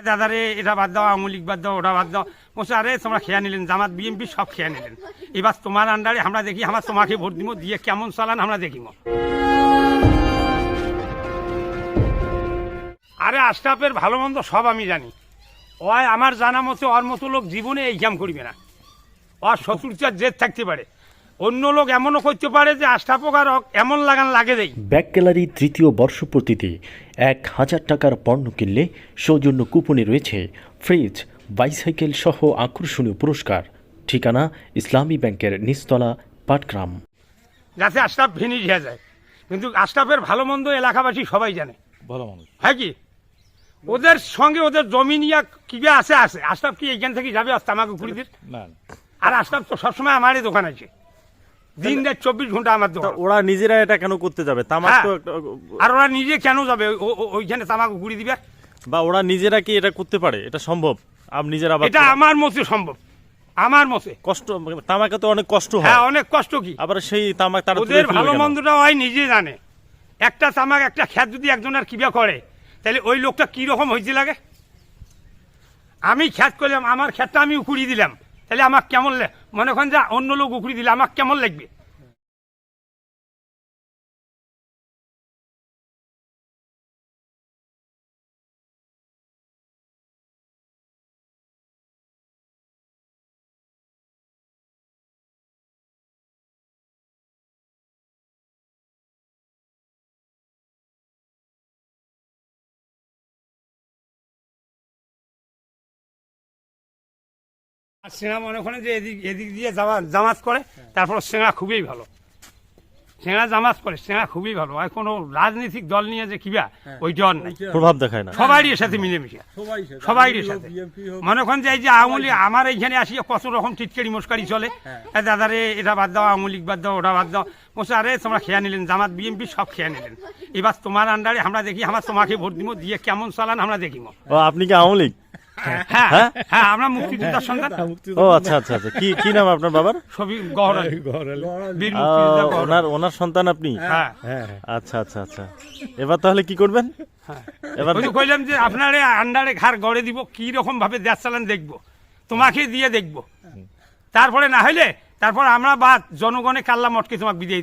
দাদারে এটা বাদ দাও আওয়ামী বাদ দাও, ওটা বাদ দাও। বলছে, আরে, তোমরা খেয়া নিলেন, জামাত বিএনপি সব খেয়া নিলেন। এবার তোমার আন্ডারে আমরা দেখি, আমার তোমাকে ভোট দিব, দিয়ে কেমন চালান আমরা দেখিব। আরে, আশরাফের ভালো মন্দ সব আমি জানি। ওই আমার জানা মতে, ওর মতো লোক জীবনে এই কাম করবে না। ওর শত্রুতার জেদ থাকতে পারে। অন্য লোক এমনও করতে পারে যে আর ওকে এমন লাগান লাগে দেই। ব্যাক গ্যালারি তৃতীয় বর্ষপূর্তিতে এক হাজার টাকার পণ্য কিনলে সৌজন্য কুপনে রয়েছে ফ্রিজ বাইসাইকেল সহ আকর্ষণীয় পুরস্কার। ঠিকানা ইসলামী ব্যাংকের নিচতলা পাটগ্রাম। যাতে আশরাফ ফিনিশ হয়ে যায়। কিন্তু আশরাফের ভালো মন্দ এলাকাবাসী সবাই জানে। ভালো মানুষ। হ্যাঁ কি? ওদের সঙ্গে ওদের জমি নিয়ে কিবে আছে আছে। আশরাফ কি এইখান থেকে যাবে আর তামাকু কুড়িদের না আর আশরাফ তো সবসময় আমারই দোকান আছে। দিন রাত চব্বিশ ঘণ্টা আমার দোকান। ওরা নিজেরা এটা কেন করতে যাবে? তামাক হ্যাঁ। তো আর ওরা নিজে কেন যাবে? ওইখানে তামাকু কুড়ি দিবে? বা ওরা নিজেরা কি এটা করতে পারে? এটা সম্ভব? আপ নিজেরা এটা আমার মতে সম্ভব। আমার মতে। কষ্ট তামাকে তো অনেক কষ্ট হয়। হ্যাঁ অনেক কষ্ট কি? আবার সেই তামাক তারা ওদের ভালো? মন্দটা হয় নিজে জানে। একটা তামাক একটা খ্যাত যদি একজনের কিবা করে তাহলে ওই লোকটা কি রকম হয়েছে লাগে? আমি খ্যাত করলাম আমার খ্যাতটা আমি উকুড়ি দিলাম। তাহলে আমার কেমন মনে করেন যে অন্য লোক উকুড়ি দিলে আমার কেমন লাগবে? আর মনে করেন যে এদিক এদিক দিয়ে জামা করে তারপর খুবই ভালো। করে খুবই ভালো। আর কোনো রাজনৈতিক দল নিয়ে যে কিবা ওই জন নাই। প্রভাব দেখায় না। সবারই সাথে মিলেমিশে। সবাই সাথে। মনে করেন যে এই যে আওয়ামী আমার এইখানে আসি কত রকম টিটকারি মস্কারি চলে। দাদারে এটা বাদ দাও আওয়ামী লীগ বাদ দাও ওটা বাদ দাও। বলছে আরে তোমরা খেয়া নিলেন জামাত বিএনপি সব খেয়া নিলেন। এবার তোমার আন্ডারে আমরা দেখি আমার তোমাকে ভোট দিব দিয়ে কেমন চালান আমরা দেখিব। আপনি কি আওয়ামী লীগ? হ্যাঁ হ্যাঁ। আমরা মুক্তিযোদ্ধার সন্তান ও আচ্ছা আচ্ছা আচ্ছা। কি কি নাম আপনার বাবার? ছবি গহরালি। বীর মুক্তিযোদ্ধা ওনার ওনার সন্তান আপনি? হ্যাঁ। আচ্ছা আচ্ছা আচ্ছা। এবার তাহলে কি করবেন? এবার যে কইলাম যে আপনারে আন্ডারে ঘাড় গড়ে দিব কি রকম ভাবে দেশ চালান দেখব। তোমাকে দিয়ে দেখব। তারপরে না হইলে তারপর আমরা বা জনগণে কাল্লা মটকে তোমাকে বিদায়